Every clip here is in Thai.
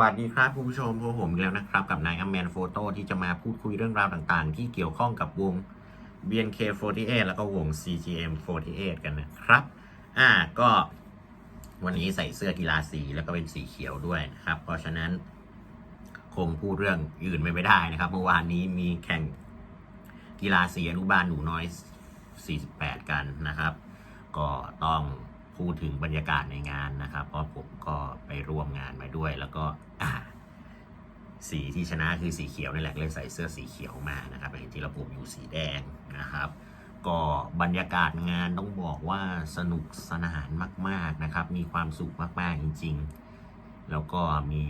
วัสดีครับคุณผู้ชมพวกผมแล้วนะครับ กับนายอัมแมนโฟโต้ที่จะมาพูดคุยเรื่องราวต่างๆ ที่เกี่ยวข้องกับวง BNK48 แล้วก็วง CGM48 กันนะครับ อ่าก็ วันนี้ใส่เสื้อกีฬาสีแล้วก็เป็นสีเขียวด้วยนะครับ เพราะฉะนั้น คงพูดเรื่องอื่นไม่ได้นะครับเมื่อวานนี้มีแข่งกีฬาสีอนุบาลหนูน้อย 48 กันนะครับ ก็ต้อง พูดถึงบรรยากาศในงานนะครับ เพราะผมก็ไปร่วมงานมาด้วย แล้วก็สีที่ชนะคือสีเขียวนี่แหละเลยใส่เสื้อสีเขียวมานะครับอย่างที่เราผมอยู่สีแดงนะครับ ก็บรรยากาศงานต้องบอกว่าสนุกสนานมาก ๆนะครับ มีความสุขมากๆจริง ๆ แล้วก็มี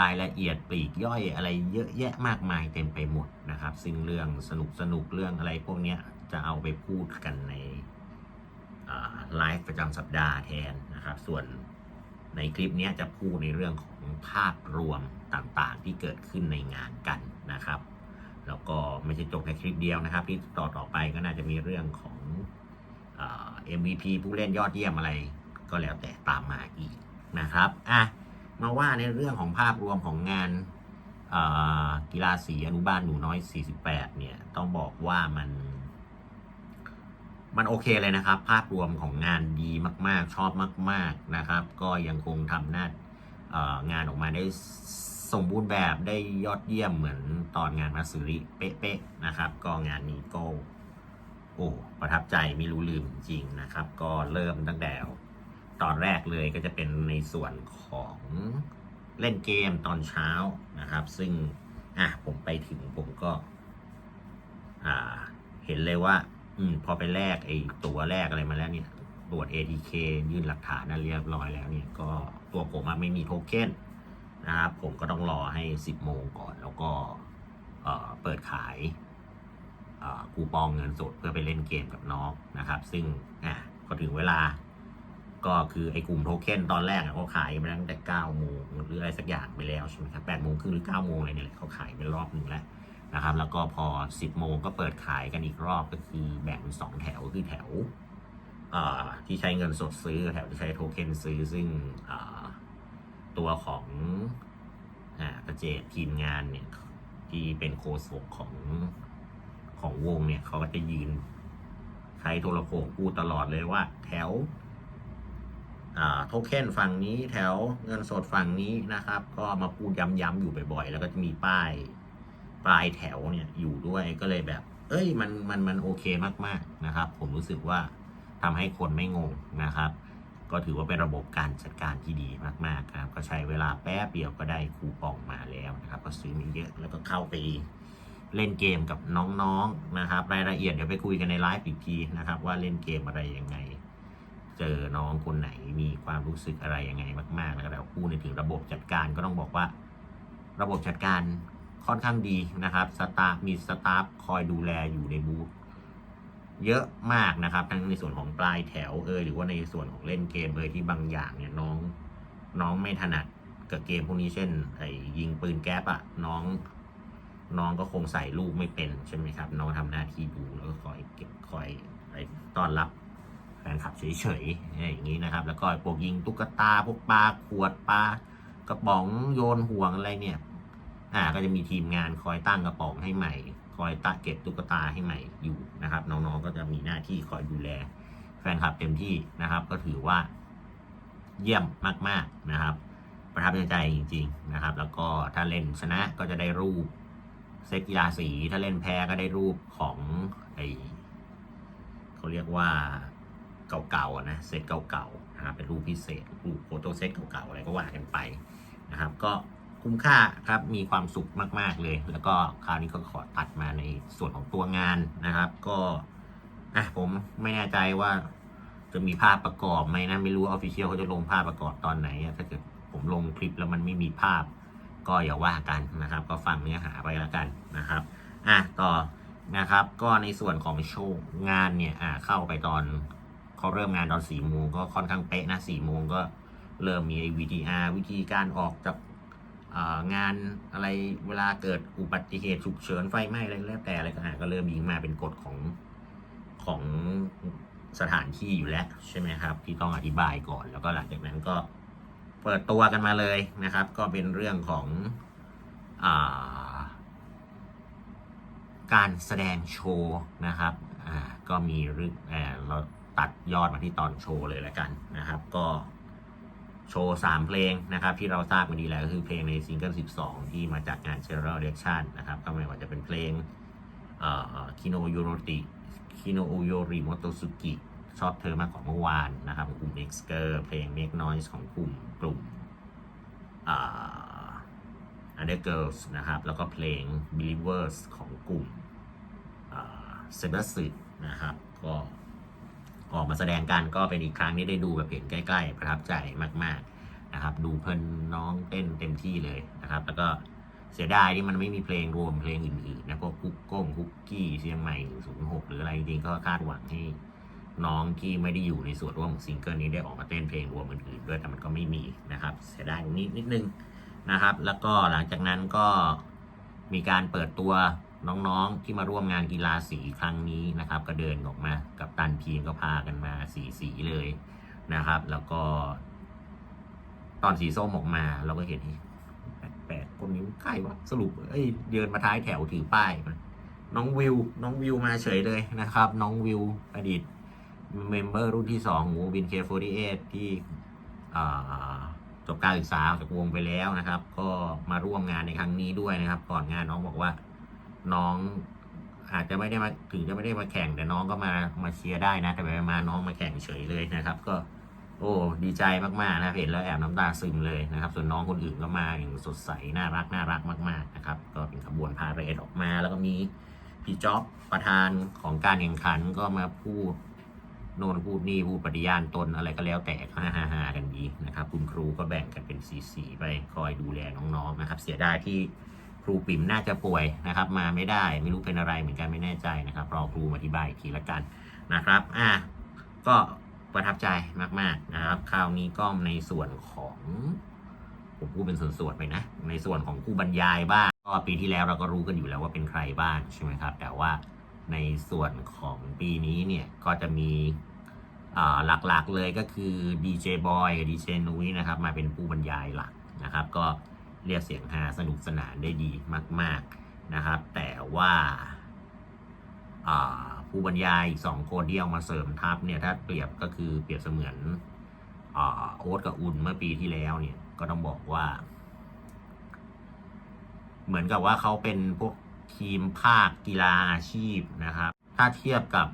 รายละเอียดปลีกย่อยอะไรเยอะแยะมากมายเต็มไปหมดนะครับ ซึ่งเรื่องสนุกสนุกเรื่องอะไรพวกนี้จะเอาไปพูดกันใน ไลฟ์ประจำสัปดาห์แทนนะครับ ส่วนในคลิปนี้จะพูดในเรื่องของภาพรวมต่างๆ ที่เกิดขึ้นในงานกันนะครับ แล้วก็ไม่ใช่จบแค่คลิปเดียวนะครับ ที่ต่อต่อไปก็น่าจะมีเรื่องของเอ่อ MVP ผู้เล่นยอดเยี่ยมอะไร ก็แล้วแต่ตามมาอีกนะครับอะมาว่าในเรื่องของภาพรวมของงานกีฬาสีอนุบาลหนูน้อย 48 เนี่ย ต้องบอกว่ามัน มันโอเคเลยนะครับ ภาพรวมของงานดีมาก ๆ ชอบมาก ๆนะครับ ก็ยังคงทำหน้างานออกมาได้สมบูรณ์แบบได้ยอดเยี่ยมเหมือนตอนงานมาสุริเป๊ะๆนะครับ ก็งานนี้ก็โอ้ประทับใจไม่รู้ลืมจริงๆนะครับ ก็เริ่มตั้งแต่ตอนแรกเลยก็จะเป็นในส่วนของเล่นเกมตอนเช้านะครับ ซึ่งอะผมไปถึงผมก็ อ่า เห็นเลยว่า อืมพอไปแลกไอ้ตัวแรกอะไรมาแล้วเนี่ยตรวจ ATK ยื่นหลักฐานนั้นเรียบร้อยแล้วเนี่ยก็ตัวผมไม่มีโทเค็นนะครับผมก็ต้องรอให้ 10 โมงก่อน แล้วก็เปิดขายคูปองเงินสดเพื่อไปเล่นเกมกับน้องนะครับ ซึ่งอะก็ถึงเวลา ก็คือไอ้กลุ่มโทเค็นตอนแรกเขาขายไปตั้งแต่9โมงหรืออะไรสักอย่างไปแล้วใช่ไหมครับ8โมงครึ่งหรือ9โมงอะไรเนี่ยแหละเขาขายไปรอบหนึ่งแล้ว นะครับ แล้วก็พอ 10 โมงก็เปิดขายกันอีกรอบก็คือแบ่งเป็นสองแถวคือแถวที่ใช้เงินสดซื้อแถวที่ใช้โทเค็นซื้อซึ่งตัวของอประเจดทีมงานเนี่ยที่เป็นโคศกของของวงเนี่ยเขาก็จะยืนใช้โทรโขงพูดตลอดเลยว่า แถวโทเค็นฝั่งนี้แถวเงินสดฝั่งนี้นะครับ ก็มาพูดย้ำๆอยู่บ่อยๆ แล้วก็จะมีป้าย ปลายแถวเนี่ยอยู่ด้วยก็เลยแบบ เอ้ยมันมันมันโอเคมากๆนะครับ ผมรู้สึกว่าทำให้คนไม่งงนะครับ ก็ถือว่าเป็นระบบการจัดการที่ดีมากๆครับก็ใช้เวลาแป๊บเดียวก็ได้คูปองมาแล้วนะครับ ก็ซื้อมาเยอะแล้วก็เข้าไปเล่นเกมกับน้องๆนะครับรายละเอียดเดี๋ยวไปคุยกันในไลฟ์อีกทีนะครับ ว่าเล่นเกมอะไรยังไง เจอน้องคนไหนมีความรู้สึกอะไรยังไงมากๆแล้วก็แล้วพูดในถึงระบบจัดการก็ต้องบอกว่า ระบบจัดการ ค่อนข้างดีนะครับสตาฟมีสตาฟคอยดูแลอยู่ในบูธเยอะมากนะครับ ทั้งในส่วนของปลายแถวเอยหรือว่าในส่วนของเล่นเกมเอยที่บางอย่างเนี่ยน้องน้องไม่ถนัดกับเกมพวกนี้เช่นไอ้ยิงปืนแก๊ปอะน้องน้องก็คงใส่ลูกไม่เป็นใช่ไหมครับ น้องทำหน้าที่ดูแล้วก็คอยเก็บคอยไปต้อนรับแฟนคลับเฉยๆอย่างนี้นะครับ แล้วก็พวกยิงตุ๊กตาพวกปลาขวดปลากระป๋องโยนห่วงอะไรเนี่ย อ่าก็จะมีทีมงานคอยตั้งกระป๋องให้ใหม่ คอยตะเก็บตุ๊กตาให้ใหม่อยู่นะครับ น้องๆก็จะมีหน้าที่คอยดูแล แฟนคลับเต็มที่นะครับ ก็ถือว่า เยี่ยมมากๆนะครับ ประทับใจจริง ๆนะครับ แล้วก็ถ้าเล่นชนะก็จะได้รูปเซตกีฬาสีถ้าเล่นแพ้ก็ได้รูปของไอเขาเรียกว่าเก่าๆนะเซตเก่าๆนะครับเป็นรูปพิเศษรูปโฟโต้เซตเก่าๆอะไรก็ว่ากันไปนะครับ ก็ คุ้มค่าครับมีความสุขมาก ๆเลย แล้วก็คราวนี้ก็ขอตัดมาในส่วนของตัวงานนะครับ ก็อะผมไม่แน่ใจว่าจะมีภาพประกอบไหมนะไม่รู้ออฟฟิเชียลเขาจะลงภาพประกอบตอนไหนถ้าเกิดผมลงคลิปแล้วมันไม่มีภาพ ก็อย่าว่ากันนะครับ ก็ฟังเนื้อหาไปแล้วกันนะครับอะต่อนะครับ ก็ในส่วนของโชว์งานเนี่ยอะเข้าไปตอนเขาเริ่มงานตอนสี่โมงก็ค่อนข้างเป๊ะนะสี่โมงก็เริ่มมี VTR วิธีการออกจาก งานอะไรเวลาเกิดอุบัติเหตุฉุกเฉินไฟไหม้อะไรแล้วแต่อะไรก็อะก็เริ่มยิงมาเป็นกฎของของสถานที่อยู่แล้วใช่ไหมครับ ที่ต้องอธิบายก่อนแล้วก็หลังจากนั้นก็เปิดตัวกันมาเลยนะครับ ก็เป็นเรื่องของอาการแสดงโชว์นะครับอ่าก็มีเรื่องเอ่อเราตัดยอดมาที่ตอนโชว์เลยแล้วกันนะครับ ก็ โชว์สามเพลงนะครับที่เราทราบกันดีแล้วก็คือเพลงในซิงเกิล 12 ที่มาจากงาน General Election นะครับก็ไม่ว่าจะเป็นเพลงคิโนโยโรติคิโนโยริโมโตสุกิชอบเธอมากกว่าเมื่อวานนะครับของกลุ่ม Next Girl เพลง Make Noise ของกลุ่มกลุ่มอ่า Other Girls นะครับแล้วก็เพลง Believers ของกลุ่มเซบอร์สึนะครับก็ มาแสดงกันก็เป็นอีกครั้งที่ได้ดูแบบเห็นใกล้ๆประทับใจมากๆนะครับ ดูเพลินน้องเต้นเต็มที่เลยนะครับ แล้วก็เสียดายที่มันไม่มีเพลงรวมเพลงอื่นๆนะพวกคุกก้งคุกกี้เชียงใหม่106หรืออะไรจริงๆก็คาดหวังให้น้องที่ไม่ได้อยู่ในส่วนร่วมของซิงเกิลนี้ได้ออกมาเต้นเพลงรวมอื่นๆด้วยแต่มันก็ไม่มีนะครับ เสียดายตรงนี้นิดนึงนะครับ แล้วก็หลังจากนั้นก็มีการเปิดตัว น้องๆที่มาร่วมงานกีฬาสีครั้งนี้นะครับ ก็เดินออกมากับตันทีมก็พากันมาสีสีเลยนะครับ แล้วก็ ตอนสีส้มออกมาเราก็เห็นแปลกคนนี้ใครวะสรุปเอ้ยเดินมาท้ายแถวถือป้ายมาน้องวิว น้องวิวมาเฉยเลยนะครับ น้องวิวอดีตเมมเบอร์รุ่นที่2ของวินเคฟ48ที่อ่จบการศึกษาจากวงไปแล้วนะครับ ก็มาร่วมงานในครั้งนี้ด้วยนะครับ ก่อนงานน้องบอกว่า น้องอาจจะไม่ได้มาถึงจะไม่ได้มาแข่งแต่น้องก็มามาเชียร์ได้นะ แต่ไปมาน้องมาแข่งเฉยเลยนะครับ ก็ โอ้ดีใจมากๆนะเห็นแล้วแอบน้ำตาซึมเลยนะครับ ส่วนน้องคนอื่นก็มาอย่างสดใสน่ารักน่ารักมากๆนะครับ ก็เป็นขบวนพาเรดออกมา แล้วก็มีพี่จ๊อบประธานของการแข่งขันก็มาพูดโน่นพูดนี่พูดปฏิญาณตนอะไรก็แล้วแต่ฮ่าฮ่าๆกันดีนะครับ คุณครูก็แบ่งกันเป็นสีๆไปคอยดูแลน้องๆนะครับ เสียดายที่ ครูปิ่มน่าจะป่วยนะครับ มาไม่ได้ไม่รู้เป็นอะไรเหมือนกันไม่แน่ใจนะครับรอครูอธิบายอีกทีละกันนะครับอะก็ประทับใจมากๆนะครับ คราวนี้ก็ในส่วนของผมพูดเป็นส่วนๆไปนะ ในส่วนของผู้บรรยายบ้างก็ปีที่แล้วเราก็รู้กันอยู่แล้วว่าเป็นใครบ้างใช่ไหมครับ แต่ว่าในส่วนของปีนี้เนี่ยก็จะมีอ่าหลักๆเลยก็คือดีเจบอยกับดีเจนุ้ยนะครับ มาเป็นผู้บรรยายหลักนะครับ ก็ เรียกเสียงฮาสนุกสนานได้ดีมาก ๆนะครับ แต่ว่าผู้บรรยายอีกสองคนที่เอามาเสริมทัพเนี่ยถ้าเปรียบก็คือเปรียบเสมือนอโอ๊ตกับอุ่นเมื่อปีที่แล้วเนี่ยก็ต้องบอกว่า เหมือนกับว่าเขาเป็นพวกทีมภาคกีฬาอาชีพนะครับ ถ้าเทียบกับ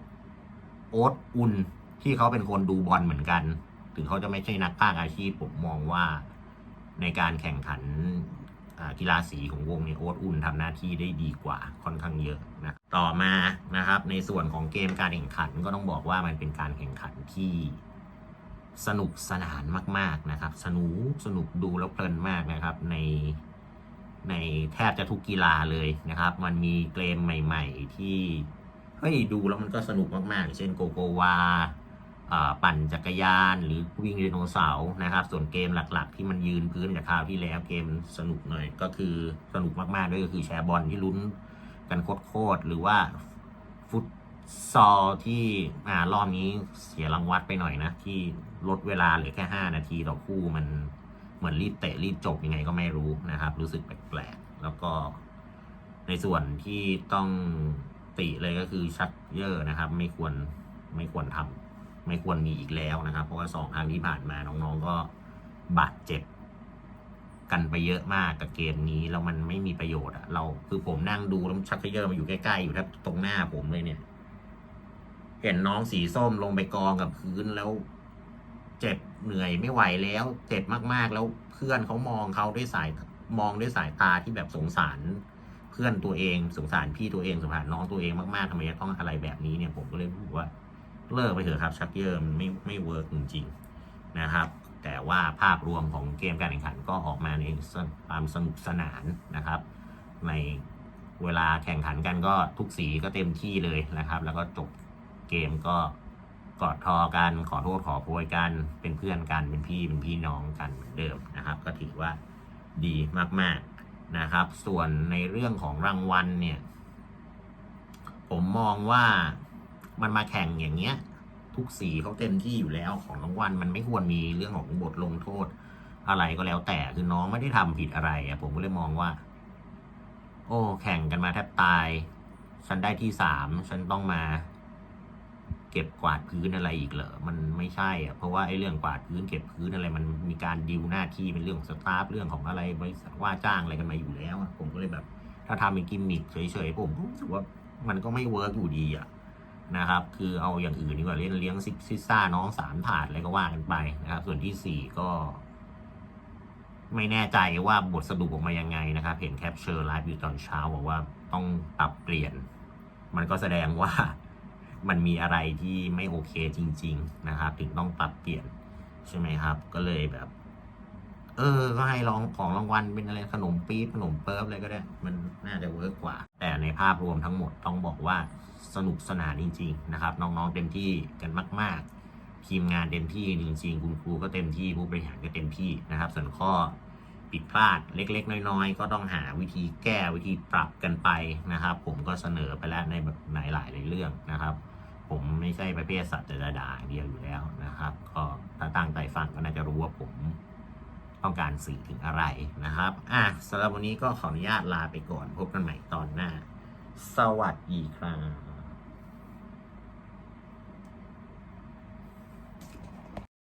โอ๊ตอุ่นที่เขาเป็นคนดูบอลเหมือนกัน ถึงเขาจะไม่ใช่นักภาคอาชีพผมมองว่า ในการแข่งขันกีฬาสีของวงเนี่ยโอ๊ตอุ่นทำหน้าที่ได้ดีกว่าค่อนข้างเยอะนะต่อมานะครับในส่วนของเกมการแข่งขันก็ต้องบอกว่ามันเป็นการแข่งขันที่สนุกสนานมาก ๆนะครับ สนุกสนุกดูแล้วเพลินมากนะครับในในแทบจะทุกกีฬาเลยนะครับ มันมีเกมใหม่ ๆ ที่เฮ้ยดูแล้วมันก็สนุกมากๆเช่นโกโกวา ปั่นจักรยานหรือวิ่งไดโนเสาร์นะครับ ส่วนเกมหลักๆ ที่มันยืนพื้นจากคราวที่แล้วเกมสนุกหน่อยก็คือสนุกมากๆด้วยก็คือแชร์บอลที่ลุ้นกันโคตรหรือว่าฟุตซอลที่อ่ารอบนี้เสียรางวัลไปหน่อยนะ ที่ลดเวลาเหลือแค่ 5 นาทีต่อคู่มันเหมือนรีบเตะรีบจบยังไงก็ไม่รู้นะครับ รู้สึกแปลกๆแล้วก็ในส่วนที่ต้องติเลยก็คือชักเยอะนะครับ ไม่ควรไม่ควรทำ ไม่ควรมีอีกแล้วนะครับ เพราะว่าสองครั้งที่ผ่านมาน้องๆก็บาดเจ็บกันไปเยอะมากกับเกมนี้แล้วมันไม่มีประโยชน์อะเราคือผมนั่งดูแล้วชักเยอะมาอยู่ใกล้ๆอยู่แทบตรงหน้าผมเลยเนี่ย เห็นน้องสีส้มลงไปกองกับพื้นแล้ว เจ็บเหนื่อยไม่ไหวแล้ว เจ็บมากๆแล้วเพื่อนเขามองเขาด้วยสายมองด้วยสายตาที่แบบสงสาร เพื่อนตัวเองสงสารพี่ตัวเองสงสารน้องตัวเองมากๆทำไมจะต้องอะไรแบบนี้เนี่ยผมก็เลยรู้ว่า เลิกไปเถอะครับชักเยอะมันไม่ไม่เวิร์กจริงๆนะครับ แต่ว่าภาพรวมของเกมการแข่งขันก็ออกมาในความสนุกสนานนะครับ ในเวลาแข่งขันกันก็ทุกสีก็เต็มที่เลยนะครับ แล้วก็จบเกมก็กอดทอกันขอโทษขอโพยกันเป็นเพื่อนกันเป็นพี่เป็นพี่น้องกันเหมือนเดิมนะครับ ก็ถือว่าดีมากๆนะครับ ส่วนในเรื่องของรางวัลเนี่ย ผมมองว่า มันมาแข่งอย่างเงี้ย ทุกสีเขาเต็มที่อยู่แล้วของรางวัลมันไม่ควรมีเรื่องของบทลงโทษ อะไรก็แล้วแต่คือน้องไม่ได้ทำผิดอะไรอะผมก็เลยมองว่า โอ้แข่งกันมาแทบตาย ฉันได้ที่สามฉันต้องมา เก็บกวาดพื้นอะไรอีกเหรอมันไม่ใช่อะเพราะว่าไอ้เรื่องกวาดพื้นเก็บพื้นอะไร มันมีการดิวหน้าที่เป็นเรื่องของสตาฟเรื่องของอะไรบริษัทว่าจ้างอะไรกันมาอยู่แล้ว ผมก็เลยแบบ ถ้าทำเป็นกิมมิคเฉยๆผมรู้สึกว่ามันก็ไม่เวิร์กอยู่ดีอะ นะครับ คือเอาอย่างอื่นดีกว่าเล่นเลี้ยงซิกซิซ่าน้องสามถาดอะไรก็ว่ากันไปนะครับ ส่วนที่สี่ก็ ไม่แน่ใจว่าบทสรุปออกมายังไงนะครับ เห็นแคปเชอร์ไลฟ์อยู่ตอนเช้าบอกว่าต้องปรับเปลี่ยน มันก็แสดงว่ามันมีอะไรที่ไม่โอเคจริง ๆ นะครับ ถึงต้องปรับเปลี่ยนใช่ไหมครับ ก็เลยแบบ เออ ก็ให้ลองของรางวัลเป็นอะไรขนมปี๊บขนมเปิ๊บอะไรก็ได้ มันน่าจะเวิร์กกว่า แต่ในภาพรวมทั้งหมดต้องบอกว่าสนุกสนานจริง ๆ นะครับ น้องๆเต็มที่กันมาก ๆ ทีมงานเต็มที่จริงๆคุณครูก็เต็มที่ผู้บริหารก็เต็มที่นะครับ ส่วนข้อผิดพลาดเล็ก ๆ น้อย ๆ ก็ต้องหาวิธีแก้วิธีปรับกันไปนะครับ ผมก็เสนอไปแล้วในแบบในหลายๆเรื่องนะครับ ผมไม่ใช่ประเภทสัตว์จะด่าเดียวอยู่แล้วนะครับ ก็ถ้าตั้งใจฟังก็น่าจะรู้ว่าผม ต้องการสื่อถึงอะไรนะครับ อะสำหรับวันนี้ก็ขออนุญาตลาไปก่อน พบกันใหม่ตอนหน้า สวัสดีครับ